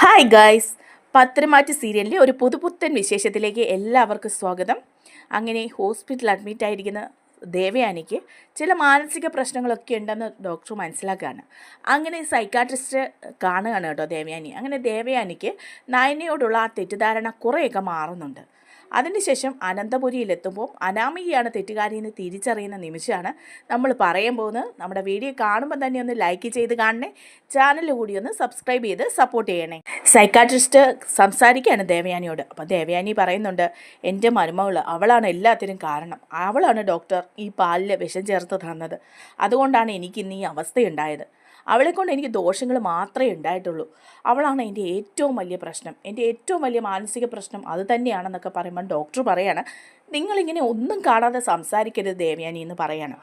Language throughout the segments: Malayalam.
ഹായ് ഗായ്സ് പത്രമാറ്റ് സീരിയലിലെ ഒരു പുതുപുത്തൻ വിശേഷത്തിലേക്ക് എല്ലാവർക്കും സ്വാഗതം. അങ്ങനെ ഹോസ്പിറ്റലിൽ അഡ്മിറ്റ് ആയിരിക്കുന്ന ദേവയാനിക്ക് ചില മാനസിക പ്രശ്നങ്ങളൊക്കെ ഉണ്ടെന്ന് ഡോക്ടർ മനസ്സിലാക്കുകയാണ്. അങ്ങനെ സൈക്കാട്രിസ്റ്റ് കാണുകയാണ് കേട്ടോ ദേവയാനി. അങ്ങനെ ദേവയാനിക്ക് നയനയോടുള്ള ആ തെറ്റിദ്ധാരണ കുറേയൊക്കെ മാറുന്നുണ്ട്. അതിനുശേഷം അനന്തപുരിയിലെത്തുമ്പോൾ അനാമികയാണ് തെറ്റുകാരിയെന്ന് തിരിച്ചറിയുന്ന നിമിഷമാണ് നമ്മൾ പറയാൻ പോകുന്നത്. നമ്മുടെ വീഡിയോ കാണുമ്പോൾ തന്നെ ഒന്ന് ലൈക്ക് ചെയ്ത് കാണണേ. ചാനൽ കൂടി ഒന്ന് സബ്സ്ക്രൈബ് ചെയ്ത് സപ്പോർട്ട് ചെയ്യണേ. സൈക്കാട്രിസ്റ്റ് സംസാരിക്കുകയാണ് ദേവയാനിയോട്. അപ്പോൾ ദേവയാനി പറയുന്നുണ്ട് എന്റെ മരുമകൾ അവളാണ് എല്ലാത്തിനും കാരണം. അവളാണ് ഡോക്ടർ ഈ പാലിൽ വിഷം ചേർത്ത് തന്നത്. അതുകൊണ്ടാണ് എനിക്ക് ഇന്ന് ഈ അവസ്ഥയുണ്ടായത്. അവളെക്കൊണ്ട് എനിക്ക് ദോഷങ്ങൾ മാത്രമേ ഉണ്ടായിട്ടുള്ളൂ. അവളാണ് എന്റെ ഏറ്റവും വലിയ പ്രശ്നം. എന്റെ ഏറ്റവും വലിയ മാനസിക പ്രശ്നം അത് തന്നെയാണെന്നൊക്കെ പറയുമ്പോൾ ഡോക്ടർ പറയാണ് നിങ്ങളിങ്ങനെ ഒന്നും കാണാതെ സംസാരിക്കരുത് ദേവയാനി എന്ന് പറയാണ്.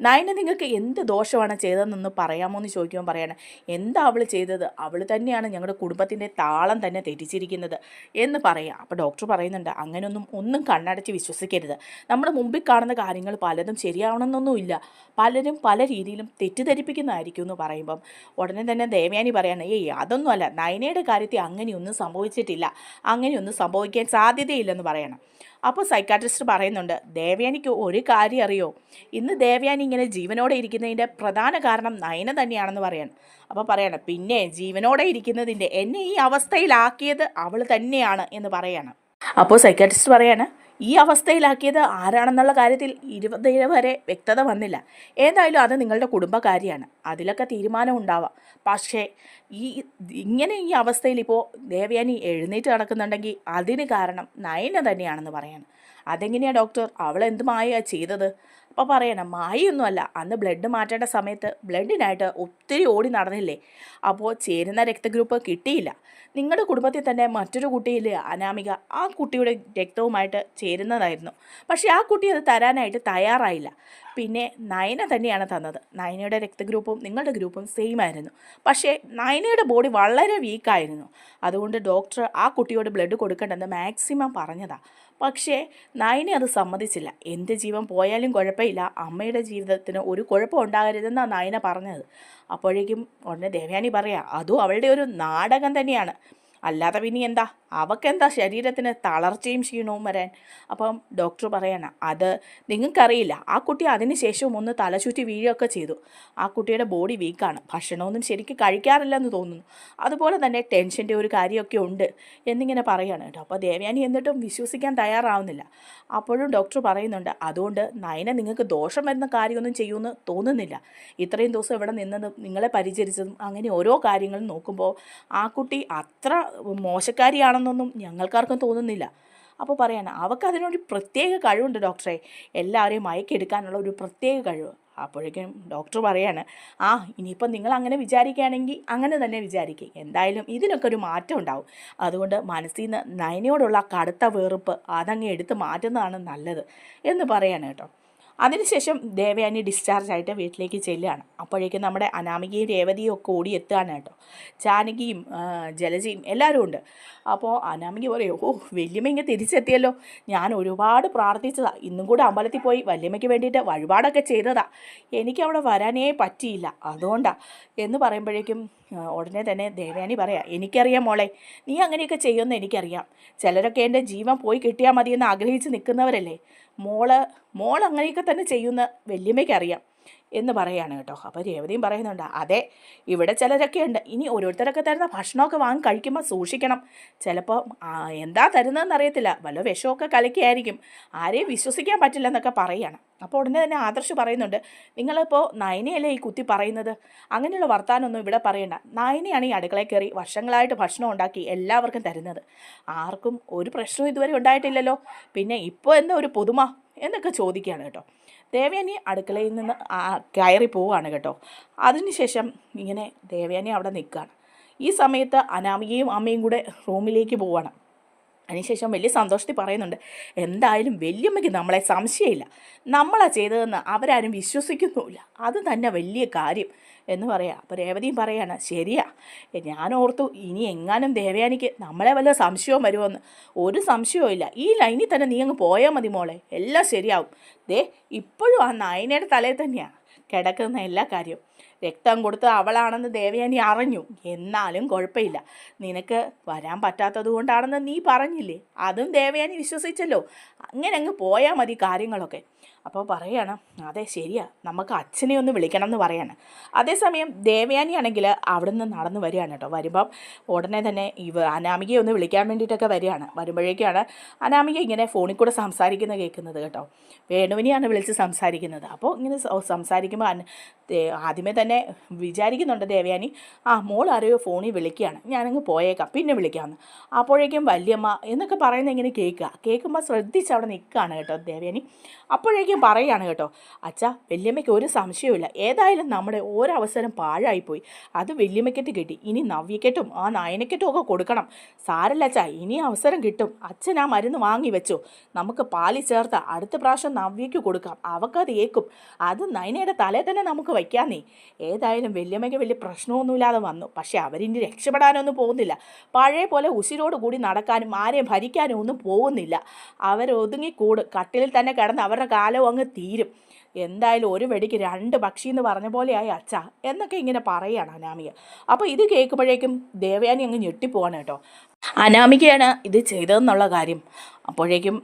നയന നിങ്ങൾക്ക് എന്ത് ദോഷമാണ് ചെയ്തതെന്നൊന്ന് പറയാമോ എന്ന് ചോദിക്കുമ്പോൾ പറയാണ് എന്താ അവൾ ചെയ്തത്? അവൾ തന്നെയാണ് ഞങ്ങളുടെ കുടുംബത്തിന്റെ താളം തന്നെ തെറ്റിച്ചിരിക്കുന്നത് എന്ന് പറയാം. അപ്പോൾ ഡോക്ടർ പറയുന്നുണ്ട് അങ്ങനെയൊന്നും ഒന്നും കണ്ണടച്ച് വിശ്വസിക്കരുത്. നമ്മുടെ മുമ്പിൽ കാണുന്ന കാര്യങ്ങൾ പലതും ശരിയാവണമെന്നൊന്നുമില്ല. പലരും പല രീതിയിലും തെറ്റിദ്ധരിപ്പിക്കുന്നതായിരിക്കും എന്ന് പറയുമ്പം ഉടനെ തന്നെ ദേവയാനി പറയാണ് ഏയ് അതൊന്നുമല്ല. നയനയുടെ കാര്യത്തിൽ അങ്ങനെയൊന്നും സംഭവിച്ചിട്ടില്ല. അങ്ങനെയൊന്നും സംഭവിക്കാൻ സാധ്യതയില്ലെന്ന് പറയണം. അപ്പോൾ സൈക്കാട്രിസ്റ്റ് പറയുന്നുണ്ട് ദേവയാനിക്ക് ഒരു കാര്യം അറിയോ? ഇന്ന് ദേവയാനി ഇങ്ങനെ ജീവനോടെ ഇരിക്കുന്നതിന്റെ പ്രധാന കാരണം നയന തന്നെയാണെന്ന് പറയാൻ അപ്പോൾ പറയണം പിന്നെ ജീവനോടെ ഇരിക്കുന്നതിന്റെ എന്നെ ഈ അവസ്ഥയിലാക്കിയത് അവൾ തന്നെയാണ് എന്ന് പറയാണ്. അപ്പോൾ സൈക്കാട്രിസ്റ്റ് പറയാണ് ഈ അവസ്ഥയിലാക്കിയത് ആരാണെന്നുള്ള കാര്യത്തിൽ ഇരുപത്തേഴ് വരെ വ്യക്തത വന്നില്ല. ഏതായാലും അത് നിങ്ങളുടെ കുടുംബകാര്യമാണ് അതിലൊക്കെ തീരുമാനം ഉണ്ടാവാം. പക്ഷേ ഈ ഇങ്ങനെ ഈ അവസ്ഥയിൽ ഇപ്പോൾ ദേവയാനി എഴുന്നേറ്റ് നടക്കുന്നുണ്ടെങ്കിൽ അതിന് കാരണം നയന തന്നെയാണെന്ന് പറയാണ്. അതെങ്ങനെയാണ് ഡോക്ടർ? അവൾ ചെയ്തത്? അപ്പോൾ പറയണം മായൊന്നുമല്ല അന്ന് ബ്ലഡ് മാറ്റേണ്ട സമയത്ത് ബ്ലഡിനായിട്ട് ഒത്തിരി ഓടി നടന്നില്ലേ? അപ്പോൾ ചേരുന്ന രക്തഗ്രൂപ്പ് കിട്ടിയില്ല. നിങ്ങളുടെ കുടുംബത്തിൽ തന്നെ മറ്റൊരു കുട്ടിയില്ലേ അനാമിക ആ കുട്ടിയുടെ രക്തവുമായിട്ട് ചേരുന്നതായിരുന്നു. പക്ഷേ ആ കുട്ടി അത് തരാനായിട്ട് തയ്യാറായില്ല. പിന്നെ നയന തന്നെയാണ് തന്നത്. നയനയുടെ രക്തഗ്രൂപ്പും നിങ്ങളുടെ ഗ്രൂപ്പും സെയിം ആയിരുന്നു. പക്ഷേ നയനയുടെ ബോഡി വളരെ വീക്കായിരുന്നു അതുകൊണ്ട് ഡോക്ടർ ആ കുട്ടിയോട് ബ്ലഡ് കൊടുക്കണ്ടെന്ന് മാക്സിമം പറഞ്ഞതാണ് പക്ഷേ നയനെ അത് സമ്മതിച്ചില്ല. എന്റെ ജീവൻ പോയാലും കുഴപ്പമില്ല. അമ്മയുടെ ജീവിതത്തിന് ഒരു കുഴപ്പം ഉണ്ടാകരുതെന്നാണ് നയന പറഞ്ഞത്. അപ്പോഴേക്കും ഉടനെ ദേവയാനി പറയാം അതും അവളുടെ ഒരു നാടകം തന്നെയാണ്. അല്ലാതെ പിന്നെ എന്താ? അവക്കെന്താ? ശരീരത്തിന് തളർച്ചയും ക്ഷീണവും വരാൻ. അപ്പം ഡോക്ടർ പറയാണ് അത് നിങ്ങൾക്കറിയില്ല. ആ കുട്ടി അതിന് ശേഷവും ഒന്ന് തലചുറ്റി വീഴുകയൊക്കെ ചെയ്തു. ആ കുട്ടിയുടെ ബോഡി വീക്കാണ്. ഭക്ഷണമൊന്നും ശരിക്കും കഴിക്കാറില്ലെന്ന് തോന്നുന്നു. അതുപോലെ തന്നെ ടെൻഷന്റെ ഒരു കാര്യമൊക്കെ ഉണ്ട് എന്നിങ്ങനെ പറയാണ് കേട്ടോ. അപ്പോൾ ദേവയാനി എന്നിട്ടും വിശ്വസിക്കാൻ തയ്യാറാവുന്നില്ല. അപ്പോഴും ഡോക്ടർ പറയുന്നുണ്ട് അതുകൊണ്ട് നയന നിങ്ങൾക്ക് ദോഷം വരുന്ന കാര്യമൊന്നും ചെയ്യുമെന്ന് തോന്നുന്നില്ല. ഇത്രയും ദിവസം ഇവിടെ നിന്നതും നിങ്ങളെ പരിചരിച്ചതും അങ്ങനെ ഓരോ കാര്യങ്ങളും നോക്കുമ്പോൾ ആ കുട്ടി അത്ര മോശക്കാരിയാണെന്നൊന്നും ഞങ്ങൾക്കാർക്കും തോന്നുന്നില്ല. അപ്പോൾ പറയാണ് അവൾക്ക് അതിനൊരു പ്രത്യേക കഴിവുണ്ട് ഡോക്ടറെ. എല്ലാവരെയും മയക്കെടുക്കാനുള്ള ഒരു പ്രത്യേക കഴിവ്. അപ്പോഴേക്കും ഡോക്ടർ പറയാണ് ആ ഇനിയിപ്പം നിങ്ങൾ അങ്ങനെ വിചാരിക്കുകയാണെങ്കിൽ അങ്ങനെ തന്നെ വിചാരിക്കുക എന്തായാലും ഇതിനൊക്കെ ഒരു മാറ്റം ഉണ്ടാവും. അതുകൊണ്ട് മനസ്സിൽ നിന്ന് നയനയോടുള്ള കടുത്ത വെറുപ്പ് അതങ്ങ് എടുത്ത് മാറ്റുന്നതാണ് നല്ലത് എന്ന് പറയാണ് കേട്ടോ. അതിനുശേഷം ദേവയാനി ഡിസ്ചാർജ് ആയിട്ട് വീട്ടിലേക്ക് ചെല്ലുകയാണ്. അപ്പോഴേക്കും നമ്മുടെ അനാമികയും രേവതിയും ഒക്കെ ഓടി എത്തുകയാണ് കേട്ടോ. ജാനകിയും ജലജയും എല്ലാവരും ഉണ്ട്. അപ്പോൾ അനാമിക പറയും ഓ വല്യമ്മ ഇങ്ങനെ തിരിച്ചെത്തിയല്ലോ. ഞാൻ ഒരുപാട് പ്രാർത്ഥിച്ചതാണ് ഇന്നും കൂടെ അമ്പലത്തിൽ പോയി വല്യമ്മയ്ക്ക് വേണ്ടിയിട്ട് വഴിപാടൊക്കെ ചെയ്തതാ. എനിക്ക് അവിടെ വരാനേ പറ്റിയില്ല. അതുകൊണ്ടാണ് എന്ന് പറയുമ്പോഴേക്കും ഉടനെ തന്നെ ദേവയാനി പറയാം എനിക്കറിയാം മോളെ നീ അങ്ങനെയൊക്കെ ചെയ്യുമെന്ന് എനിക്കറിയാം. ചിലരൊക്കെ എന്റെ ജീവൻ പോയി കിട്ടിയാൽ മതിയെന്ന് ആഗ്രഹിച്ച് നിൽക്കുന്നവരല്ലേ. മോൾ മോൾ അങ്ങനെയൊക്കെ തന്നെ ചെയ്യുന്ന വല്യമ്മയ്ക്ക് അറിയാം എന്ന് പറയാണ് കേട്ടോ. അപ്പോൾ രേവതിയും പറയുന്നുണ്ട് അതെ ഇവിടെ ചിലരൊക്കെ ഉണ്ട്. ഇനി ഓരോരുത്തരൊക്കെ തരുന്ന ഭക്ഷണമൊക്കെ വാങ്ങി കഴിക്കുമ്പോൾ സൂക്ഷിക്കണം. ചിലപ്പോൾ എന്താ തരുന്നതെന്ന് അറിയത്തില്ല. വല്ല വിഷമൊക്കെ കലക്കിയായിരിക്കും. ആരെയും വിശ്വസിക്കാൻ പറ്റില്ല എന്നൊക്കെ പറയുകയാണ്. അപ്പോൾ ഉടനെ തന്നെ ആദർശ് പറയുന്നുണ്ട് നിങ്ങളിപ്പോൾ നയനയല്ലേ ഈ കുത്തി പറയുന്നത്? അങ്ങനെയുള്ള വർത്താനമൊന്നും ഇവിടെ പറയണ്ട. നയനയാണ് ഈ അടുക്കളയിൽ കയറി വർഷങ്ങളായിട്ട് ഭക്ഷണം ഉണ്ടാക്കി എല്ലാവർക്കും തരുന്നത്. ആർക്കും ഒരു പ്രശ്നവും ഇതുവരെ ഉണ്ടായിട്ടില്ലല്ലോ. പിന്നെ ഇപ്പോൾ എന്താ ഒരു പുതുമ? എന്നൊക്കെ ചോദിക്കുകയാണ് കേട്ടോ. ദേവയാനി അടുക്കളയിൽ നിന്ന് കയറി പോവുകയാണ് കേട്ടോ. അതിനുശേഷം ഇങ്ങനെ ദേവയാനി അവിടെ നിൽക്കുകയാണ്. ഈ സമയത്ത് അനാമികയും അമ്മയും കൂടെ റൂമിലേക്ക് പോവുകയാണ്. അതിനുശേഷം വലിയ സന്തോഷത്തിൽ പറയുന്നുണ്ട് എന്തായാലും വലിയമ്മയ്ക്ക് നമ്മളെ സംശയമില്ല. നമ്മളാ ചെയ്തതെന്ന് അവരാരും വിശ്വസിക്കുന്നുമില്ല. അത് തന്നെ വലിയ കാര്യം. എന്ന് പറയാം. അപ്പോൾ രേവതിയും പറയാണ് ശരിയാ. ഞാൻ ഓർത്തു ഇനി എങ്ങാനും ദേവയാനിക്ക് നമ്മളെ വല്ല സംശയവും വരുമെന്ന്. ഒരു സംശയവും ഇല്ല. ഈ ലൈനിൽ തന്നെ നീ അങ്ങ് പോയാൽ മതി മോളെ. എല്ലാം ശരിയാവും. ദേ ഇപ്പോഴും ആ നായനയുടെ തലയിൽ തന്നെയാണ് കിടക്കുന്ന എല്ലാ കാര്യവും. രക്തം കൊടുത്ത് അവളാണെന്ന് ദേവയാനി അറിഞ്ഞു. എന്നാലും കുഴപ്പമില്ല. നിനക്ക് വരാൻ പറ്റാത്തത് കൊണ്ടാണെന്ന് നീ പറഞ്ഞില്ലേ? അതും ദേവയാനി വിശ്വസിച്ചല്ലോ. അങ്ങനെ അങ്ങ് പോയാൽ മതി കാര്യങ്ങളൊക്കെ. അപ്പോൾ പറയാണ് അതെ ശരിയാ. നമുക്ക് അച്ഛനെ ഒന്ന് വിളിക്കണം എന്ന് പറയാണ്. അതേസമയം ദേവയാനി ആണെങ്കിൽ അവിടെ നിന്ന് നടന്നു വരികയാണ് കേട്ടോ. വരുമ്പം ഉടനെ തന്നെ ഇവ അനാമികയെ ഒന്ന് വിളിക്കാൻ വേണ്ടിയിട്ടൊക്കെ വരികയാണ്. വരുമ്പോഴേക്കാണ് അനാമിക ഇങ്ങനെ ഫോണിൽ കൂടെ സംസാരിക്കുന്നത് കേൾക്കുന്നത് കേട്ടോ. വേണുവിനെയാണ് വിളിച്ച് സംസാരിക്കുന്നത്. അപ്പോൾ ഇങ്ങനെ സംസാരിക്കുമ്പോൾ ആദ്യമേ തന്നെ വിചാരിക്കുന്നുണ്ട് ദേവയാനി ആ മോൾ ആരെയോ ഫോണിൽ വിളിക്കുകയാണ്. ഞാനങ്ങ് പോയേക്കാം. പിന്നെ വിളിക്കാമെന്ന്. അപ്പോഴേക്കും വല്യമ്മ എന്നൊക്കെ പറയുന്നത് ഇങ്ങനെ കേൾക്കുക. കേൾക്കുമ്പോൾ ശ്രദ്ധിച്ച് അവിടെ നിൽക്കുകയാണ് കേട്ടോ ദേവയാനി. അപ്പോഴേക്കും പറയുകയാണ് കേട്ടോ. അച്ഛാ വല്യമ്മയ്ക്ക് ഒരു സംശയവുമില്ല. ഏതായാലും നമ്മുടെ ഒരവസരം പാഴായിപ്പോയി. അത് വല്യമ്മയ്ക്കെട്ട് കിട്ടി. ഇനി നവ്യക്കെട്ടും ആ നയനക്കെട്ടും ഒക്കെ കൊടുക്കണം. സാരല്ല അച്ഛാ ഇനി അവസരം കിട്ടും. അച്ഛൻ ആ മരുന്ന് വാങ്ങി വെച്ചു. നമുക്ക് പാലി ചേർത്ത് അടുത്ത പ്രാവശ്യം നവ്യയ്ക്ക് കൊടുക്കാം. അവക്കത് ഏക്കും അത് നയനയുടെ തലേ തന്നെ നമുക്ക് വയ്ക്കാന്നേ. ഏതായാലും വല്യമ്മയ്ക്ക് വലിയ പ്രശ്നമൊന്നുമില്ലാതെ വന്നു. പക്ഷെ അവരിനി രക്ഷപ്പെടാനൊന്നും പോകുന്നില്ല. പഴയ പോലെ ഉശിരോട് കൂടി നടക്കാനും ആരെയും ഭരിക്കാനും ഒന്നും പോകുന്നില്ല. അവരൊതുങ്ങിക്കൂട്. കട്ടിലിൽ തന്നെ കിടന്ന് അവരുടെ കാലവും അങ്ങ് തീരും. എന്തായാലും ഒരു വെടിക്ക് രണ്ട് പക്ഷി എന്ന് പറഞ്ഞ പോലെയായി അച്ഛ എന്നൊക്കെ ഇങ്ങനെ പറയുകയാണ് അനാമിക. അപ്പോൾ ഇത് കേൾക്കുമ്പോഴേക്കും ദേവയാനി അങ്ങ് ഞെട്ടിപ്പോവാണ് കേട്ടോ. അനാമികയാണ് ഇത് ചെയ്തതെന്നുള്ള കാര്യം. അപ്പോഴേക്കും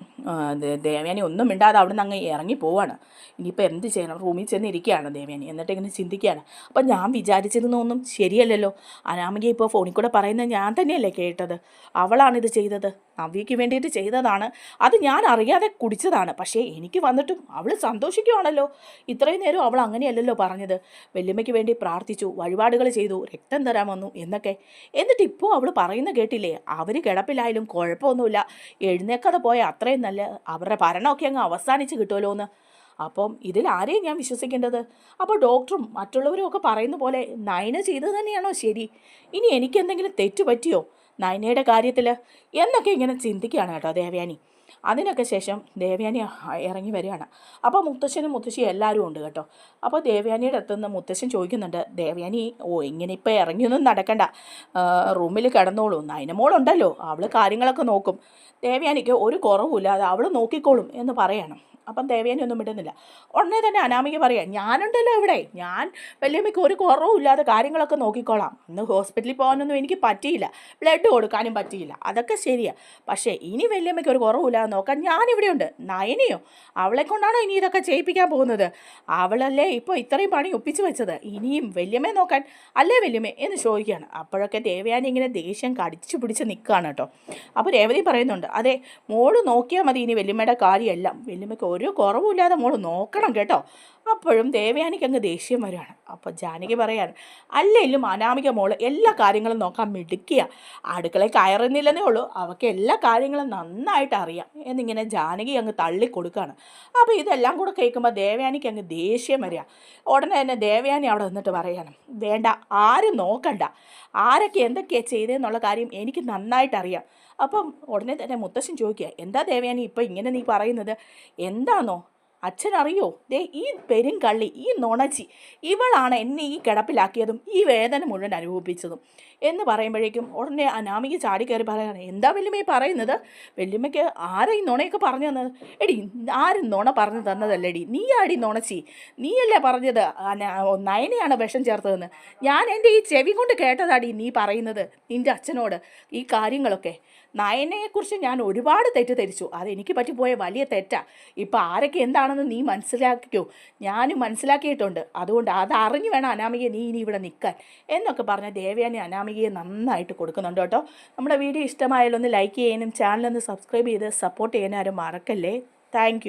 ദേവ്യാനി ഒന്നും മിണ്ടാതെ അവിടെ നിന്ന് അങ്ങ് ഇറങ്ങി പോവാണ്. ഇനിയിപ്പോൾ എന്ത് ചെയ്യണം? റൂമിൽ ചെന്ന് ഇരിക്കുകയാണ് ദേവയാനി. എന്നിട്ട് ഇങ്ങനെ ചിന്തിക്കുകയാണ്. അപ്പം ഞാൻ വിചാരിച്ചിരുന്നൊന്നും ശരിയല്ലല്ലോ. അനാമിക ഇപ്പോൾ ഫോണിൽ കൂടെ പറയുന്നത് ഞാൻ തന്നെയല്ലേ കേട്ടത്. അവളാണ് ഇത് ചെയ്തത്. നവ്യയ്ക്ക് വേണ്ടിയിട്ട് ചെയ്തതാണ്. അത് ഞാൻ അറിയാതെ കുടിച്ചതാണ്. പക്ഷേ എനിക്ക് വന്നിട്ടും അവൾ സന്തോഷിക്കുവാണല്ലോ. ഇത്രയും നേരം അവൾ അങ്ങനെയല്ലല്ലോ പറഞ്ഞത്. വല്യമ്മയ്ക്ക് വേണ്ടി പ്രാർത്ഥിച്ചു വഴിപാടുകൾ ചെയ്തു രക്തം തരാൻ വന്നു എന്നൊക്കെ. എന്നിട്ട് ഇപ്പോൾ അവൾ പറയുന്ന കേട്ടില്ലേ? അവർ കിടപ്പിലായാലും കുഴപ്പമൊന്നുമില്ല. എഴുന്നേക്കാതെ പോയ അത്രയും നല്ല അവരുടെ ഭരണമൊക്കെ അങ്ങ് അവസാനിച്ച് കിട്ടുമല്ലോ എന്ന് അപ്പം ഇതിൽ ആരെയും ഞാൻ വിശ്വസിക്കേണ്ടത്? അപ്പോൾ ഡോക്ടറും മറ്റുള്ളവരും ഒക്കെ പറയുന്ന പോലെ നയന ചെയ്തത് തന്നെയാണോ ശരി? ഇനി എനിക്കെന്തെങ്കിലും എന്തെങ്കിലും തെറ്റ് പറ്റിയോ നയനയുടെ കാര്യത്തിൽ എന്നൊക്കെ ഇങ്ങനെ ചിന്തിക്കുകയാണ് കേട്ടോ ദേവയാനി. അതിനൊക്കെ ശേഷം ദേവയാനി ഇറങ്ങി വരികയാണ്. അപ്പോൾ മുത്തശ്ശനും മുത്തശ്ശിയും എല്ലാവരും ഉണ്ട് കേട്ടോ. അപ്പോൾ ദേവയാനിയുടെ അടുത്തുനിന്ന് മുത്തശ്ശൻ ചോദിക്കുന്നുണ്ട് ദേവയാനി ഓ ഇങ്ങനെ ഇപ്പോൾ ഇറങ്ങിയൊന്നും നടക്കണ്ട. റൂമിൽ കിടന്നോളൂ. നൈനമോളുണ്ടല്ലോ അവൾ കാര്യങ്ങളൊക്കെ നോക്കും. ദേവയാനിക്ക് ഒരു കുറവുമില്ലാതെ അവൾ നോക്കിക്കോളും എന്ന് പറയണം. അപ്പം ദേവയാനി ഒന്നും വിടുന്നില്ല ഉടനെ തന്നെ അനാമിക പറയാം ഞാനുണ്ടല്ലോ ഇവിടെ. ഞാൻ വല്യമ്മയ്ക്ക് ഒരു കുറവും ഇല്ലാതെ കാര്യങ്ങളൊക്കെ നോക്കിക്കോളാം. ഇന്ന് ഹോസ്പിറ്റലിൽ പോകാനൊന്നും എനിക്ക് പറ്റിയില്ല. ബ്ലഡ് കൊടുക്കാനും പറ്റിയില്ല. അതൊക്കെ ശരിയാണ് പക്ഷേ ഇനി വല്യമ്മയ്ക്ക് ഒരു കുറവുമില്ലാതെ നോക്കാൻ ഞാനിവിടെയുണ്ട്. നയനയോ? അവളെ കൊണ്ടാണോ ഇനി ഇതൊക്കെ ചെയ്യിപ്പിക്കാൻ പോകുന്നത്? അവളല്ലേ ഇപ്പോൾ ഇത്രയും പണി ഒപ്പിച്ച് വെച്ചത്? ഇനിയും വല്യമ്മയെ നോക്കാൻ അല്ലേ വല്യമ്മേ? എന്ന് ചോദിക്കുകയാണ്. അപ്പോഴൊക്കെ ദേവയാനി ഇങ്ങനെ ദേഷ്യം കടിച്ചു പിടിച്ച് നിൽക്കുകയാണ് കേട്ടോ. അപ്പോൾ രേവതി പറയുന്നുണ്ട് അതെ മോൾ നോക്കിയാൽ മതി ഇനി വല്യമ്മയുടെ കാര്യമെല്ലാം. വല്യമ്മയ്ക്ക് ഒരു കുറവുമില്ലാതെ മോൾ നോക്കണം കേട്ടോ. അപ്പോഴും ദേവയാനിക്ക് അങ്ങ് ദേഷ്യം വരികയാണ്. അപ്പോൾ ജാനകി പറയാണ് അല്ലെങ്കിലും അനാമിക മോൾ എല്ലാ കാര്യങ്ങളും നോക്കാൻ മിടുക്കുക അടുക്കളയിൽ കയറുന്നില്ലെന്നേ ഉള്ളൂ. അവൾക്ക് എല്ലാ കാര്യങ്ങളും നന്നായിട്ട് അറിയാം. എന്നിങ്ങനെ ജാനകി അങ്ങ് തള്ളി കൊടുക്കുകയാണ്. അപ്പോൾ ഇതെല്ലാം കൂടെ കേൾക്കുമ്പോൾ ദേവയാനിക്ക് അങ്ങ് ദേഷ്യം വരിക. ഉടനെ തന്നെ ദേവയാനി അവിടെ നിന്നിട്ട് പറയാണ് വേണ്ട ആരും നോക്കണ്ട. ആരൊക്കെ എന്തൊക്കെയാണ് ചെയ്തതെന്നുള്ള കാര്യം എനിക്ക് നന്നായിട്ട് അറിയാം അപ്പം ഉടനെ തന്നെ മുത്തശ്ശൻ ചോദിക്കുക എന്താ ദേവയാനി ഇപ്പം ഇങ്ങനെ നീ പറയുന്നത്? എന്താണോ അച്ഛൻ അറിയോ ദേ ഈ പെരുങ്കള്ളി ഈ നുണച്ചി ഇവളാണ് എന്നെ ഈ കിടപ്പിലാക്കിയതും ഈ വേദന മുഴുവൻ അനുഭവിപ്പിച്ചതും. എന്ന് പറയുമ്പോഴേക്കും ഉടനെ അനാമിക ചാടി കയറി പറയാണ് എന്താ വല്യമ്മ ഈ പറയുന്നത്? വല്യമ്മയ്ക്ക് ആരാ ഈ നുണയൊക്കെ പറഞ്ഞു തന്നത്? എടി ആരും നുണ പറഞ്ഞു തന്നതല്ലേടി. നീ ആടി നുണച്ചി. നീയല്ലേ പറഞ്ഞത്? നയനയാണ് വിഷം ചേർത്തതെന്ന്. ഞാൻ എന്റെ ഈ ചെവി കൊണ്ട് കേട്ടതാടി നീ പറയുന്നത് നിന്റെ അച്ഛനോട്. ഈ കാര്യങ്ങളൊക്കെ. നയനയെക്കുറിച്ച് ഞാൻ ഒരുപാട് തെറ്റിദ്ധരിച്ചു. അതെനിക്ക് പറ്റിപ്പോയ വലിയ തെറ്റാ. ഇപ്പം ആരൊക്കെ എന്താണെന്ന് നീ മനസ്സിലാക്കിക്കോ. ഞാനും മനസ്സിലാക്കിയിട്ടുണ്ട്. അതുകൊണ്ട് അത് അറിഞ്ഞു വേണം അനാമികയെ നീ ഇനി ഇവിടെ നിൽക്കാൻ. എന്നൊക്കെ പറഞ്ഞ ദേവയാനി അനാമികയെ നന്നായിട്ട് കൊടുക്കുന്നുണ്ട് കേട്ടോ. നമ്മുടെ വീഡിയോ ഇഷ്ടമായാലൊന്ന് ലൈക്ക് ചെയ്യാനും ചാനലൊന്ന് സബ്സ്ക്രൈബ് ചെയ്ത് സപ്പോർട്ട് ചെയ്യാനും ആരും മറക്കല്ലേ. താങ്ക്